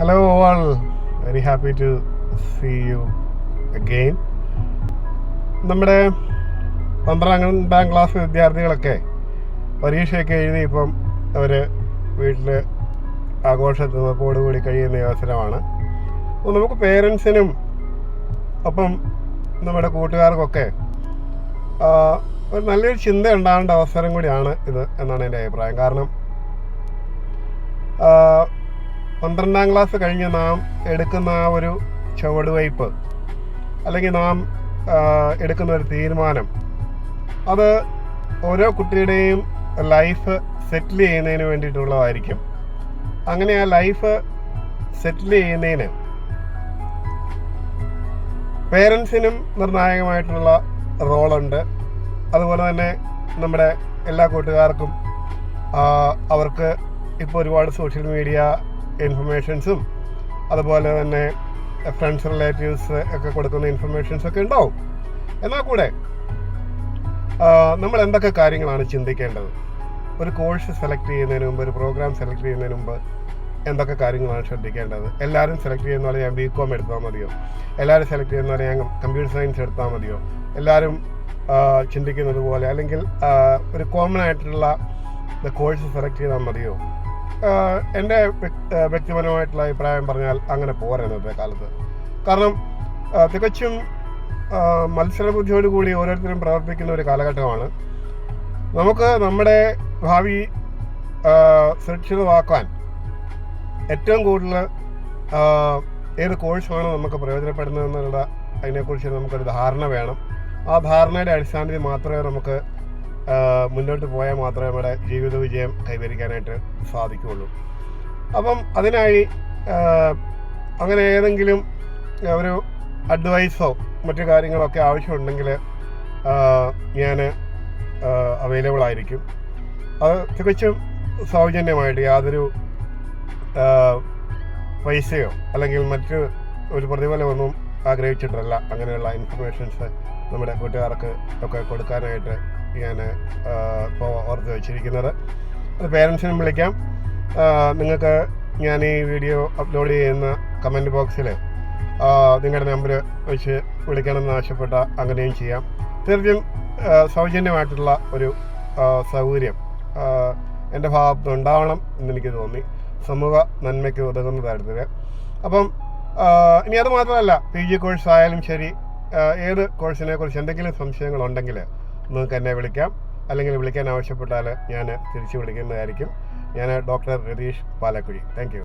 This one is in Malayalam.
Hello all very happy to see you again നമ്മുടെ പന്ത്രണ്ടാം ക്ലാസ് വിദ്യാർത്ഥികളൊക്കെ പരീക്ഷയൊക്കെ എഴുതി ഇപ്പം അവർ വീട്ടിൽ ആഘോഷത്തോടുകൂടി കഴിയുന്ന അവസരമാണ്. അപ്പോൾ നമുക്ക് പേരൻസിനും ഒപ്പം നമ്മുടെ കൂട്ടുകാർക്കൊക്കെ ഒരു നല്ലൊരു ചിന്ത ഉണ്ടാകേണ്ട അവസരം കൂടിയാണ് ഇത് എന്നാണ് എന്റെ അഭിപ്രായം. കാരണം പന്ത്രണ്ടാം ക്ലാസ് കഴിഞ്ഞ് നാം എടുക്കുന്ന ആ ഒരു ചുവടുവയ്പ് അല്ലെങ്കിൽ നാം എടുക്കുന്ന ഒരു തീരുമാനം അത് ഓരോ കുട്ടിയുടെയും ലൈഫ് സെറ്റിൽ ചെയ്യുന്നതിന് വേണ്ടിയിട്ടുള്ളതായിരിക്കും. അങ്ങനെ ആ ലൈഫ് സെറ്റിൽ ചെയ്യുന്നതിന് പേരൻസിനും നിർണായകമായിട്ടുള്ള റോളുണ്ട്. അതുപോലെ തന്നെ നമ്മുടെ എല്ലാ കൂട്ടുകാർക്കും അവർക്ക് ഇപ്പോൾ ഒരുപാട് സോഷ്യൽ മീഡിയ ഇൻഫർമേഷൻസും അതുപോലെ തന്നെ ഫ്രണ്ട്സ് റിലേറ്റീവ്സ് ഒക്കെ കൊടുക്കുന്ന ഇൻഫർമേഷൻസ് ഒക്കെ ഉണ്ടാവും. എന്നാൽ കൂടെ നമ്മൾ എന്തൊക്കെ കാര്യങ്ങളാണ് ചിന്തിക്കേണ്ടത്? ഒരു കോഴ്സ് സെലക്ട് ചെയ്യുന്നതിന് മുമ്പ് ഒരു പ്രോഗ്രാം സെലക്ട് ചെയ്യുന്നതിന് മുമ്പ് എന്തൊക്കെ കാര്യങ്ങളാണ് ശ്രദ്ധിക്കേണ്ടത്? എല്ലാവരും സെലക്ട് ചെയ്യുന്ന പോലെ ഞാൻ ബി കോം എടുത്താൽ മതിയോ? എല്ലാവരും സെലക്ട് ചെയ്യുന്ന പോലെ ഞാൻ കമ്പ്യൂട്ടർ സയൻസ് എടുത്താൽ മതിയോ? എല്ലാവരും ചിന്തിക്കുന്നത് പോലെ അല്ലെങ്കിൽ ഒരു കോമൺ ആയിട്ടുള്ള കോഴ്സ് സെലക്ട് ചെയ്താൽ മതിയോ? എന്റെ വ്യക്തിപരമായിട്ടുള്ള അഭിപ്രായം പറഞ്ഞാൽ അങ്ങനെ പോരാ ഇന്നത്തെ കാലത്ത്. കാരണം തികച്ചും മത്സരബുദ്ധിയോടുകൂടി മത്സരബുദ്ധിയോട് കൂടി ഓരോരുത്തരും പ്രവർത്തിക്കുന്ന ഒരു കാലഘട്ടമാണ്. നമുക്ക് നമ്മുടെ ഭാവി സുരക്ഷിതമാക്കാൻ ഏറ്റവും കൂടുതൽ ഏത് കോഴ്സാണ് നമുക്ക് പ്രയോജനപ്പെടുന്നത് എന്നുള്ള അതിനെക്കുറിച്ച് നമുക്കൊരു ധാരണ വേണം. ആ ധാരണയുടെ അടിസ്ഥാനത്തിൽ മാത്രമേ നമുക്ക് മുന്നോട്ട് പോയാൽ മാത്രമേ നമ്മുടെ ജീവിത വിജയം കൈവരിക്കാനായിട്ട് സാധിക്കുകയുള്ളൂ. അപ്പം അതിനായി അങ്ങനെ ഏതെങ്കിലും ഒരു അഡ്വൈസോ മറ്റു കാര്യങ്ങളൊക്കെ ആവശ്യമുണ്ടെങ്കിൽ ഞാൻ അവൈലബിൾ ആയിരിക്കും. അത് തികച്ചും സൗജന്യമായിട്ട് യാതൊരു പൈസയോ അല്ലെങ്കിൽ മറ്റ് ഒരു പ്രതിഫലമൊന്നും ആഗ്രഹിച്ചിട്ടല്ല അങ്ങനെയുള്ള ഇൻഫർമേഷൻസ് നമ്മുടെ കൂട്ടുകാർക്ക് ഒക്കെ കൊടുക്കാനായിട്ട് ഞാൻ ഇപ്പോൾ ഓർത്ത് വെച്ചിരിക്കുന്നത്. അത് പേരൻസിനും വിളിക്കാം. നിങ്ങൾക്ക് ഞാൻ ഈ വീഡിയോ അപ്ലോഡ് ചെയ്യുന്ന കമന്റ് ബോക്സിൽ നിങ്ങളുടെ നമ്പർ വെച്ച് വിളിക്കണമെന്ന് ആവശ്യപ്പെട്ട അങ്ങനെയും ചെയ്യാം. തീർച്ചയായും സൗജന്യമായിട്ടുള്ള ഒരു സൗകര്യം എന്റെ ഭാഗത്ത് ഉണ്ടാവണം എന്നെനിക്ക് തോന്നി. സമൂഹ നന്മയ്ക്ക് ഉതകുന്ന തരത്തിൽ അപ്പം ഇനി അത് മാത്രമല്ല പി ജി കോഴ്സ് ആയാലും ശരി ഏത് കോഴ്സിനെ കുറിച്ച് എന്തെങ്കിലും സംശയങ്ങളുണ്ടെങ്കിൽ നിങ്ങൾക്ക് എന്നെ വിളിക്കാം. അല്ലെങ്കിൽ വിളിക്കാൻ ആവശ്യപ്പെട്ടാൽ ഞാൻ തിരിച്ചു വിളിക്കുന്നതായിരിക്കും. ഞാൻ ഡോക്ടർ രതീഷ് പാലക്കുഴി. താങ്ക്